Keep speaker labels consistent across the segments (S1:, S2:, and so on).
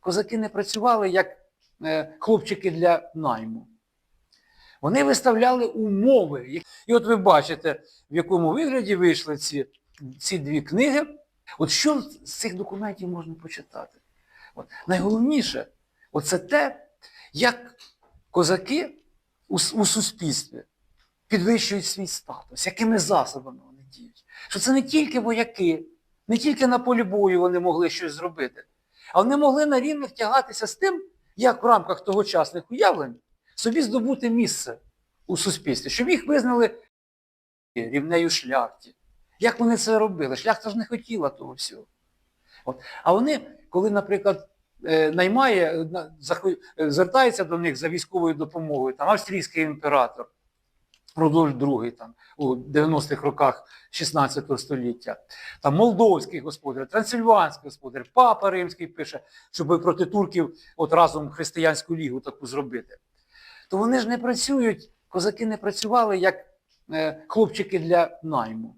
S1: Козаки не працювали як е, хлопчики для найму. Вони виставляли умови. І от ви бачите, в якому вигляді вийшли ці, ці дві книги. От що з цих документів можна почитати? От. Найголовніше, це те, як козаки у, у суспільстві підвищують свій статус, якими засобами вони діють. Що це не тільки вояки, не тільки на полі бою вони могли щось зробити, а вони могли на рівних тягатися з тим, як в рамках тогочасних уявлень собі здобути місце у суспільстві, щоб їх визнали рівнею шляхті. Як вони це робили? Шляхта ж не хотіла того всього. От. А вони, коли, наприклад, е, наймає, е, звертається до них за військовою допомогою, там австрійський імператор Рудольф II там, у 90-х роках 16 століття, там молдовський господар, трансильванський господар, папа римський пише, щоб проти турків от разом християнську лігу таку зробити. То вони ж не працюють, козаки не працювали як е, хлопчики для найму.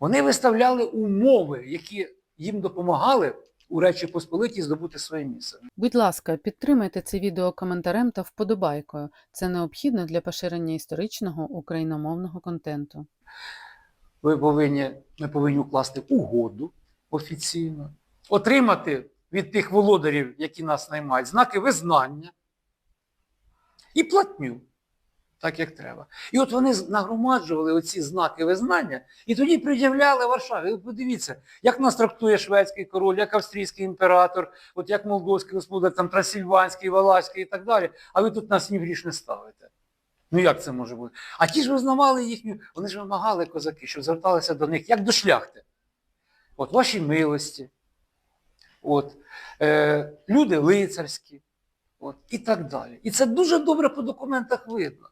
S1: Вони виставляли умови, які їм допомагали у Речі Посполитій здобути своє місце.
S2: Будь ласка, підтримайте це відео коментарем та вподобайкою. Це необхідно для поширення історичного україномовного контенту.
S1: Ви повинні, ми повинні укласти угоду офіційно, отримати від тих володарів, які нас наймають, знаки визнання і платню, так як треба. І от вони нагромаджували оці знаки визнання і тоді пред'являли Варшаві. Подивіться, як нас трактує шведський король, як австрійський імператор, от як молдовський господар, там трансильванський, валаський і так далі. А ви тут нас ні в гріш не ставите. Ну як це може бути? А ті ж визнавали їхню, вони ж вимагали козаки, щоб зверталися до них як до шляхти. От ваші милості, от, е, люди лицарські, от, і так далі. І це дуже добре по документах видно.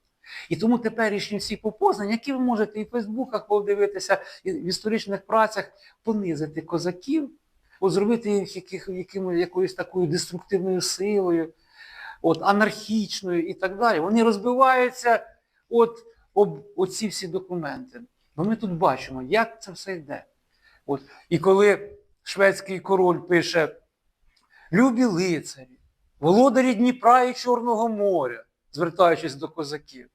S1: І тому теперішні всі попознання, які ви можете і в Фейсбуках подивитися, і в історичних працях, понизити козаків, зробити їх яких, яким, якоюсь такою деструктивною силою, от, анархічною і так далі. Вони розбиваються от, об оці всі документи. Бо ми тут бачимо, як це все йде. От. І коли шведський король пише Любі лицарі, володарі Дніпра і Чорного моря, звертаючись до козаків,